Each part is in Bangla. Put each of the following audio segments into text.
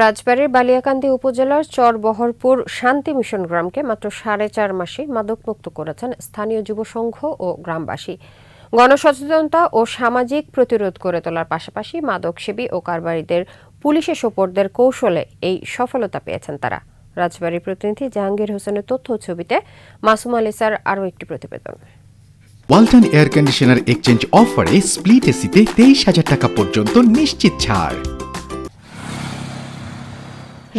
রাজবাড়ীর বালিয়াকান্দি উপজেলার চরবহরপুর শান্তি মিশন গ্রামকে মাত্র সাড়ে চার মাসে মাদকমুক্ত করেছেন স্থানীয় যুব সংঘ ও গ্রামবাসী। গণসচেতনতা ও সামাজিক প্রতিরোধ করে তোলার পাশাপাশি মাদকসেবী ও কারবারিদের পুলিশে সোপর্দের কৌশলে এই সফলতা পেয়েছেন তারা। রাজবাড়ীর প্রতিনিধি জাহাঙ্গীর হোসেনের তথ্য ছবিতে মাসুম আলিসার আরও একটি প্রতিবেদন। ওয়ালটন এয়ার কন্ডিশনার এক্সচেঞ্জ অফারে স্প্লিট এসিতে তেইশ হাজার টাকা পর্যন্ত নিশ্চিত ছাড়।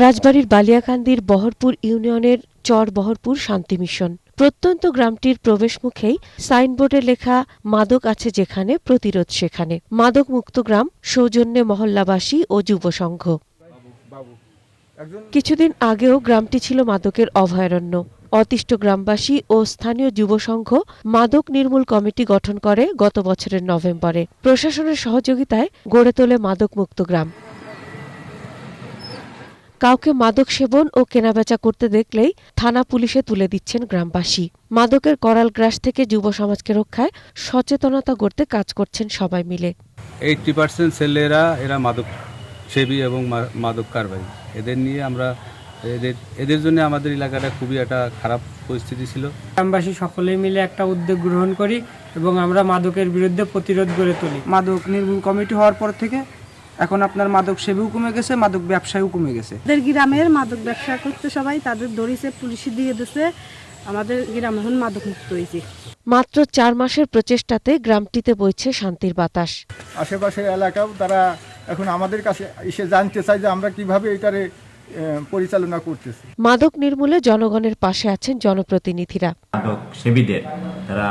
রাজবাড়ীর বালিয়াকান্দির বহরপুর ইউনিয়নের চর বহরপুর শান্তি মিশন। প্রত্যন্ত গ্রামটির প্রবেশমুখেই সাইনবোর্ডে লেখা মাদক আছে যেখানে, প্রতিরোধ সেখানে। মাদক মুক্ত গ্রাম, সৌজন্যে মহল্লাবাসী ও যুব সংঘ। কিছুদিন আগেও গ্রামটি ছিল মাদকের অভয়ারণ্য। অতিষ্ঠ গ্রামবাসী ও স্থানীয় যুব সংঘ মাদক নির্মূল কমিটি গঠন করে গত বছরের নভেম্বরে। প্রশাসনের সহযোগিতায় গড়ে তোলে মাদক মুক্ত গ্রাম। কাউকে মাদক সেবন ও কেনাবেচা করতে দেখলেই থানা পুলিশে তুলে দিচ্ছেন গ্রামবাসী। মাদকের করাল গ্রাস থেকে যুব সমাজকে রক্ষায় সচেতনতা গড়তে কাজ করছেন সবাই মিলে। এইটটি পার্সেন্ট ছেলেরা এরা মাদক সেবী এবং মাদক কারবারি। এদের নিয়ে আমরা এদের এদের জন্য আমাদের এলাকাটা খুবই একটা খারাপ পরিস্থিতি ছিল। গ্রামবাসী সকলেই মিলে একটা উদ্যোগ গ্রহণ করি এবং আমরা মাদকের বিরুদ্ধে প্রতিরোধ গড়ে তুলি। মাদক নির্মূল কমিটি হওয়ার পর থেকে এখন আপনার মাদক সেবীও কমে গেছে মাদক ব্যবসায়ও কমে গেছে। আমাদের গ্রামের মাদক ব্যবসা করতে সবাই তাদের ধরিছে পুলিশে দিয়ে দিছে। আমাদের গ্রাম এখন মাদক মুক্ত হয়েছে। মাত্র চার মাসের প্রচেষ্টাতে গ্রামটিতে বইছে শান্তির বাতাস। আশেপাশের এলাকাও তারা এখন আমাদের কাছে এসে জানতে চায় যে আমরা কীভাবে এটারে আহ, পরিচালনা করতেছি। মাদক নির্মূলে জনগণের পাশে আছেন জনপ্রতিনিধিরা। মাদক সেবীদের তারা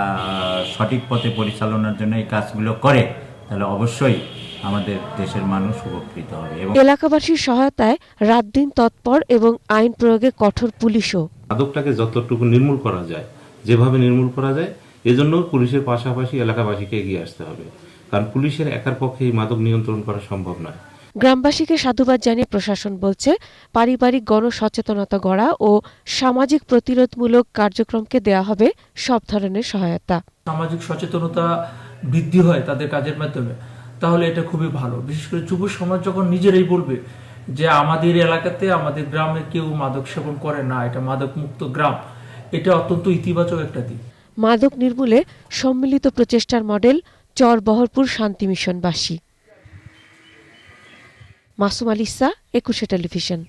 সঠিক পথে পরিচালনার জন্য এই কাজগুলো করে তাহলে অবশ্যই আমাদের দেশের মানুষ উপকৃত হবে এবং এলাকাবাসীর সহায়তায় রাত দিন তৎপর এবং আইন প্রয়োগে কঠোর পুলিশও। মাদকটাকে যতটুকু নির্মূল করা যায় যেভাবে নির্মূল করা যায় এজন্য পুলিশের পাশাপাশি এলাকাবাসীকে এগিয়ে আসতে হবে। কারণ পুলিশের একার পক্ষে এই মাদক নিয়ন্ত্রণ করা সম্ভব নয়। গ্রামবাসীকে সাধুবাদ জানিয়ে প্রশাসন বলছে পারিবারিক গণসচেতনতা গড়া ও সামাজিক প্রতিরোধমূলক কার্যক্রমকে দেয়া হবে সব ধরনের সহায়তা। সামাজিক সচেতনতা বৃদ্ধি হয় তাদের কাজের মাধ্যমে। তাহলে এটা খুবই ভালো। বিশেষ করে যুব সমাজ যখন নিজেরাই বলবে যে আমাদের এলাকাতে, আমাদের গ্রামে কেউ মাদক সেবন করে না, এটা মাদক মুক্ত গ্রাম, এটা অত্যন্ত ইতিবাচক একটা দিক। মাদক নির্মূলে সম্মিলিত প্রচেষ্টার মডেল চর বহরপুর শান্তি মিশনবাসী। মাসুম আলিসা একুশে টেলিভিশন।